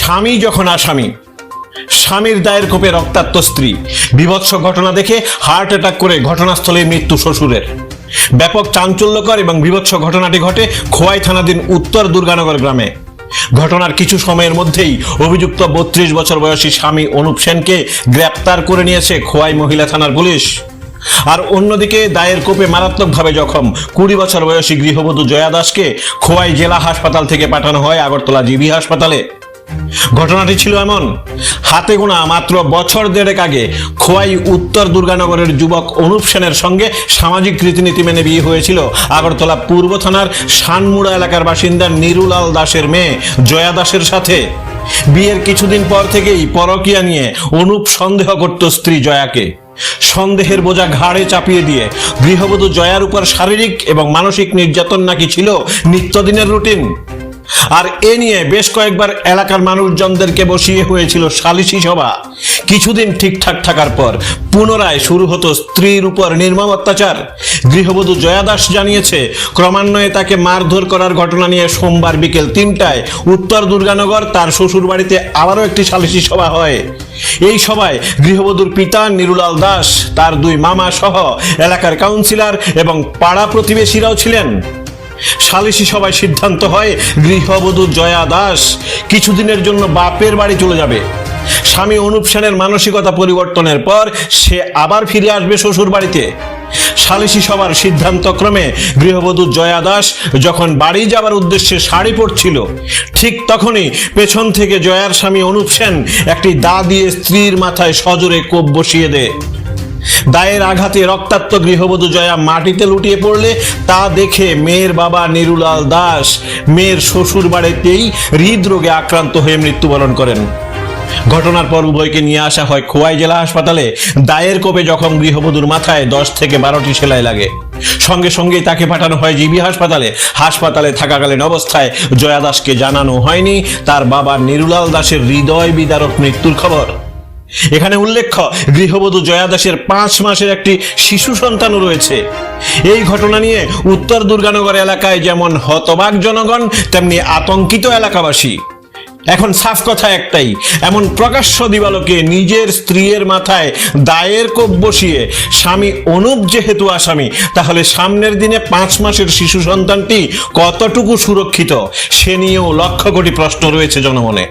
স্বামী যখন আসামি, স্বামীর দায়ের কোপে রক্তাক্ত স্ত্রী। বিভৎস ঘটনা দেখে হার্ট অ্যাটাক করে ঘটনাস্থলে মৃত্যু শ্বশুরের। ব্যাপক চাঞ্চল্যকর এবং বিভৎস ঘটনাটি ঘটে খোয়াই থানাধীন উত্তর দুর্গানগর গ্রামে। ঘটনার কিছু সময়ের মধ্যেই অভিযুক্ত বত্রিশ বছর বয়সী স্বামী অনুপ সেনকে গ্রেপ্তার করে নিয়েছে খোয়াই মহিলা থানার পুলিশ। আর অন্যদিকে দায়ের কোপে মারাত্মকভাবে জখম কুড়ি বছর বয়সী গৃহবধূ জয়া দাসকে খোয়াই জেলা হাসপাতাল থেকে পাঠানো হয় আগরতলা জিবি হাসপাতালে। ঘটনাটি ছিল এমন। হাতে গোনা মাত্র বছর দেড়েক আগে খোয়াই উত্তর দুর্গানগরের যুবক অনুপ সেনের সঙ্গে সামাজিক রীতিনীতি মেনে বিয়ে হয়েছিল। আগরতলা পূর্ব থানার শানমুড়া এলাকার বাসিন্দা নিরুলাল দাসের মেয়ে জয়া দাসের সাথে। বিয়ের কিছুদিন পর থেকেই পরকিয়া নিয়ে অনুপ সন্দেহ করত স্ত্রী জয়াকে। সন্দেহের বোঝা ঘাড়ে চাপিয়ে দিয়ে গৃহবধূ জয়ার উপর শারীরিক এবং মানসিক নির্যাতন নাকি ছিল নিত্যদিনের রুটিন? আর এ নিয়ে বেশ কয়েকবার এলাকার মানুষজনদেরকে বসিয়ে হয়েছিল সালিশি সভা। কিছুদিন ঠিকঠাক থাকার পর পুনরায় শুরু হতো স্ত্রীর উপর নির্মম অত্যাচার। গৃহবধূ জয়া দাস জানিয়েছে, ক্রমান্বয়ে তাকে মারধর করার ঘটনা নিয়ে সোমবার বিকেল তিনটায় উত্তর দুর্গানগর তার শ্বশুর বাড়িতে আবারও একটি সালিশি সভা হয়। এই সভায় গৃহবধূর পিতা নিরুলাল দাস, তার দুই মামা সহ এলাকার কাউন্সিলর এবং পাড়া প্রতিবেশীরাও ছিলেন। সালিশি সভায় সিদ্ধান্ত হয় গৃহবধূ জয়া দাস কিছুদিনের জন্য বাপের বাড়ি চলে যাবে। স্বামী অনুপ সেনের মানসিকতা পরিবর্তনের পর সে আবার ফিরে আসবে শ্বশুর বাড়িতে। সালিশি সভার সিদ্ধান্তক্রমে গৃহবধূ জয়া দাস যখন বাড়ি যাবার উদ্দেশ্যে শাড়ি পরছিল, ঠিক তখনই পেছন থেকে জয়ার স্বামী অনুপ সেন একটি দা দিয়ে স্ত্রীর মাথায় সজোরে কোপ বসিয়ে দেয়। দায়ের আঘাতে রক্তাক্ত গৃহবধূ জয়া মাটিতে লুটিয়ে পড়লে তা দেখে মেয়ের বাবা নিরুলাল দাস, মেয়ের শ্বশুর বাড়িতেই হৃদরোগে আক্রান্ত হয়ে মৃত্যুবরণ করেন। ঘটনার পর উভয়কে নিয়ে আসা হয় খোয়াই জেলা হাসপাতালে। দায়ের কোপে জখম গৃহবধূর মাথায় দশ থেকে বারোটি সেলাই লাগে। সঙ্গে সঙ্গেই তাকে পাঠানো হয় জিবি হাসপাতালে। হাসপাতালে থাকাকালীন অবস্থায় জয়া দাসকে জানানো হয়নি। তার বাবা নিরুলাল দাসের হৃদয় বিদারক মৃত্যুর খবর। এখানে উল্লেখ্য, গৃহবধূ জয়া দাসের পাঁচ মাসের একটি শিশু সন্তানও রয়েছে। এই ঘটনা নিয়ে উত্তর দুর্গানগর এলাকায় যেমন হতবাক জনগণ, তেমনি আতঙ্কিত এলাকাবাসী। এখন সাফ কথা একটাই, এমন প্রকাশ্য দিবালোকে নিজের স্ত্রীর মাথায় দায়ের কোপ বসিয়ে স্বামী অনুপ যেহেতু আসামি, তাহলে সামনের দিনে পাঁচ মাসের শিশু সন্তানটি কতটুকু সুরক্ষিত, সে নিয়েও লক্ষ কোটি প্রশ্ন রয়েছে জনমনে।